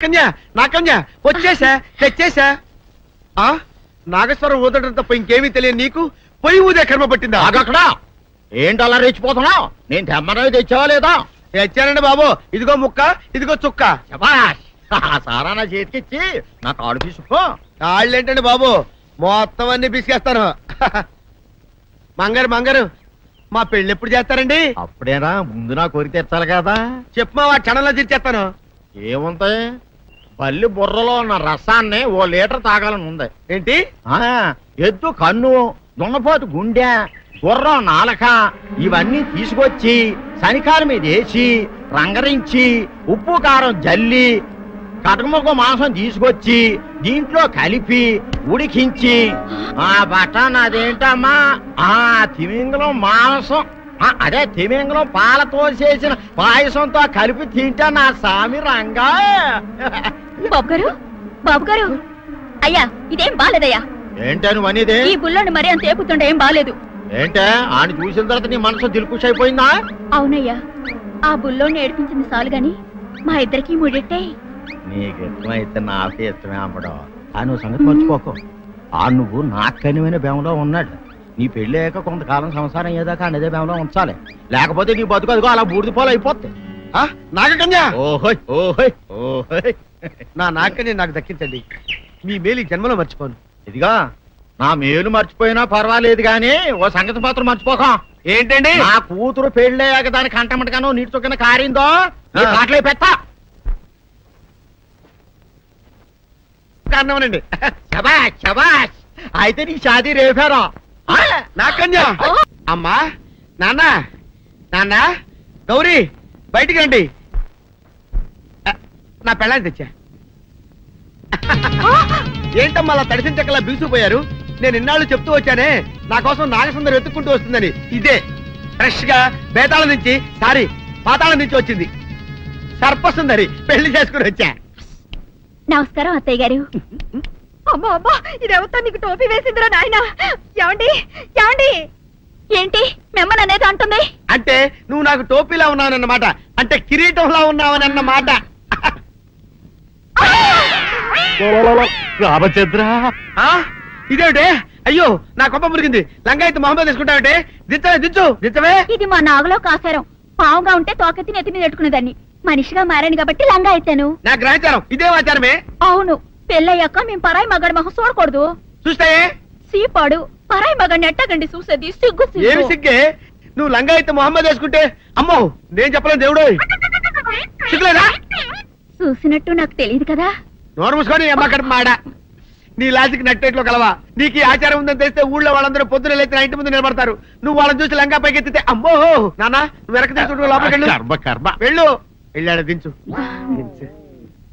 కన్యా నా కన్యా వచ్చేసా తెచ్చేసా. ఆ? నాగేశ్వరం ఊదడం తప్ప ఇంకేమీ తెలియదు నీకు? పొయ్యి ఊదే కర్మ పట్టిందా? ఆగక్కడ ఏంటి అలా రెచ్చిపోతున్నావు నేను తెమ్మనవి తెచ్చావా లేదా? తెచ్చానండి బాబు. ఇదిగో ముక్క ఇదిగో చుక్క. శభాష్. ఆ సారా నా చేతికిచ్చి నా కాడు తీసుకో కాళ్ళేంటండి బాబు? మొత్తం అన్ని బిసికేస్తాను మంగారు మంగారు మా పెళ్ళి ఎప్పుడు చేస్తారండి? అప్పుడేనా ముందు నా కోరిక తెచ్చాలి కదా. చెప్పు మా క్షణంలో తీర్చేస్తాను. ఏముంటాయి? బల్లి బుర్రలో ఉన్న రసాన్ని ఓ లీటర్ తాగాలని ఉంది. ఏంటి? ఆ. ఎద్దు కన్ను దున్నపోతు గుండె గుర్రం నాలక ఇవన్నీ తీసుకొచ్చి శనికాల మీద వేసి రంగరించి ఉప్పు కారం జల్లి కటకముక్క మాంసం తీసుకొచ్చి దీంట్లో కలిపి ఉడికించి ఆ బటన్ అదేంటమ్మా? ఆ తిమింగలం మాంసం. అదే తిమింగలం పాలతో చేసిన పాయసంతో కలిపి తింటా నా సామి రంగా. బాబు గారు బాబు గారు అయ్యా ఇదేం బాలేదయ్యా. ఏంటని వనిదే ఈ బుల్లోని మరీ అంత ఏపుతుండే ఏం బాలేదు. ఏంటే? ఆయన చూసిన తర్వాత నీ మనసు దిల్కుష్ అయిపోయిందా? అవునయ్యా ఆ బుల్లోని ఏడిపించింది చాలు గాని మా ఇద్దరికి ముడిట్టే. నీకు ఇష్టమైతే నాకు ఇష్టమే అమ్మడం. ఆ నువ్వు సంగతి మర్చిపోకు. ఆ నువ్వు నాకు కనివైన బేమలో ఉన్నాడు. నీ పెళ్ళి అయ్యాక కొంతకాలం సంసారం ఏదాకా అనేదే బేమలో ఉంచాలి. లేకపోతే నీ బతుకు అదిగో అలా బూడిద పోలు అయిపోతుంది ఆ నాగకన్యా! ఓహోయ్ ఓహోయ్ ఓహోయ్. నా నాగకన్య నాకు దక్కించండి. మీ మేలు జన్మలో మర్చిపోను. ఇదిగా నా మేలు మర్చిపోయినా పర్వాలేదు గాని ఓ సంగతి మాత్రం మర్చిపోకం. ఏంటండి? నా కూతురు పెళ్ళయ్యాక దాని కంటమటగానో నీటి చొక్కన కారిందో. కాట్లే పెట్టా. కారణమనండి? శబాష్ శబాష్ అయితే నీ షాదీ రేపారా? నాకన్యా అమ్మా! నాన్న! నాన్న! గౌరీ! బయటికి రండి. నా పెళ్ళాన్ని తెచ్చా. ఏంటమ్మా అలా తడిసిన చెక్కలా బిగుసిపోయారు? నేను ఇన్నాళ్ళు చెప్తూ వచ్చానే నా కోసం నాగసుందరం వెతుక్కుంటూ వస్తుందని. ఇదే. ఫ్రెష్గా బేతాళం నుంచి సారీ పాతాళం నుంచి వచ్చింది. సర్పసుందరి పెళ్ళి చేసుకుని వచ్చా. నమస్కారం అత్తయ్య గారు. అమ్మా అమ్మా ఇదేవతో నీకు టోపీ వేసిందిరా నాయన? ఏమండి ఏమండి? ఏంటి మిమ్మల్ని అనేది అంటుంది? అంటే నువ్వు నాకు టోపీలా ఉన్నావనన్నమాట అంటే కిరీటంలా ఉన్నావని అన్నమాట రామచంద్ర. ఆ? ఇదేమిటే? అయ్యో నా కొప్ప మురిగింది. లంగాయత్ మొహమ్మద్ తీసుకుంటావంటే దించవే దించు. దించవే. ఇది మా నాగులో కాసారం. పావుగా ఉంటే తోకెత్తి నెత్తి మీద పెట్టుకునేదాన్ని. మనిషిగా మారాను కాబట్టి లంగా అయితాను నా గ్రహచారం. ఇదే ఆచారమే. అవును. పెళ్ళయ్యాక మేము పరాయి మగాడి మొహం చూడకూడదు. చూస్తాయే సీపాడు పరాయి మగాడిని ఎట్టగండి చూసేది? సిగ్గు ఏమి సిగ్గు? సిగ్గే నువ్వు లంగాయత్ మొహమ్మద్ వేసుకుంటే అమ్మో నేను చెప్పలేను దేవుడు సిగ్గులేదా? చూసినట్టు నాకు తెలియదు కదా. నోరు మూసుకొని మాడ. నీ లాజిక్ నట్టేట్లో కలవా. నీకు ఈ ఆచారం ఉందని తెలిస్తే ఊళ్ళో వాళ్ళందరూ పొద్దున లేచి నా ఇంటి ముందు నిలబడతారు. నువ్వు వాళ్ళని చూసి లంగా పైకి ఎత్తితే అమ్మో! నాన్న నువ్వు వెనక తీసుకుంటూ లోపలికి వెళ్ళు. వెళ్ళాడు దించు. దించు.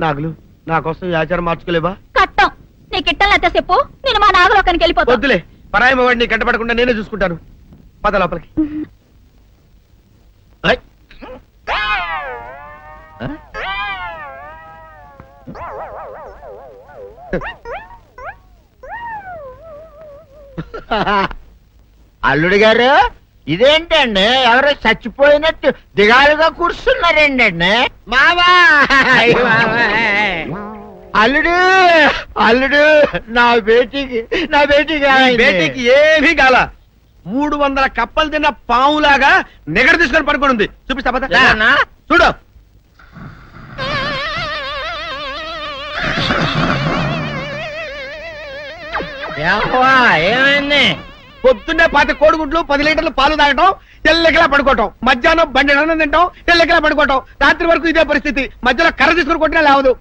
నాగులు. నా కోసం ఈ ఆచారం మార్చుకోలేవా? కట్టం. నీకు ఇట్టలేత చెప్పు. నేను మా నాగలోకానికి వెళ్ళిపోతా. వద్దులే. పరాయి వాడిని కంటపడకుండా నేనే చూసుకుంటాను. పద లోపలికి. ఐ. ఆ? అల్లుడు గారు ఇదేంటండి? ఎవరో చచ్చిపోయినట్టు దిగాలుగా కూర్చున్నారేంటండి. మావా! అయ్య మావా. అల్లుడు అల్లుడు నా బేటీకి నా బేటీకి? బేటీకి ఏమీ కాల. మూడు వందల కప్పలు తిన్న పావులాగా నిగడ తీసుకొని పడుకొని ఉంది. చూపిస్తా? చూడు. ఏమైంది? పొద్దున్నే పాతి కోడిగుడ్లు పది లీటర్లు పాలు తాగటం తెల్లకిలా పడుకోవటం. మధ్యాహ్నం బండి తింటాం తెల్లకిలా పడుకోవటం. రాత్రి వరకు ఇదే పరిస్థితి. మధ్యలో కర్ర తీసుకుని కొట్టినా లేవదు.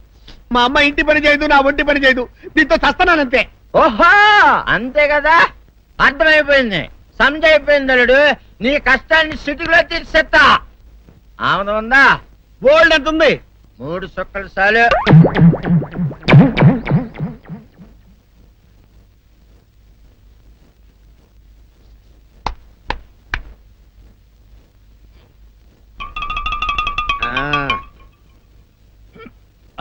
మా అమ్మ ఇంటి పని చేయదు నా ఒంటి పని చేయదు. దీంతో చస్తున్నానంతే ఓహో అంతే కదా? అర్థమైపోయింది. సంజైపోయింది అల్లుడు నీ కష్టాన్ని సిటీలో తీర్చేస్తా. ఆమె ఉందా? బోల్డ్ ఎంత ఉంది మూడు సుక్కలు చాలు.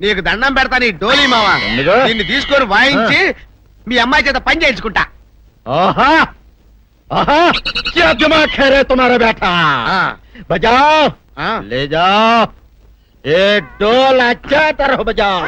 నీకు దండం పెడతా నీ డోలీ మావా ఎందుకు? నిన్ను తీసుకొని వాయించి మీ అమ్మాయి చేత పని చేయించుకుంటా ओहा ओहा क्या दिमाग है रे तुम्हारा बेटा ఆ, बजाओ ఆ. ले जाओ एक डोल अच्छा तरह बजाओ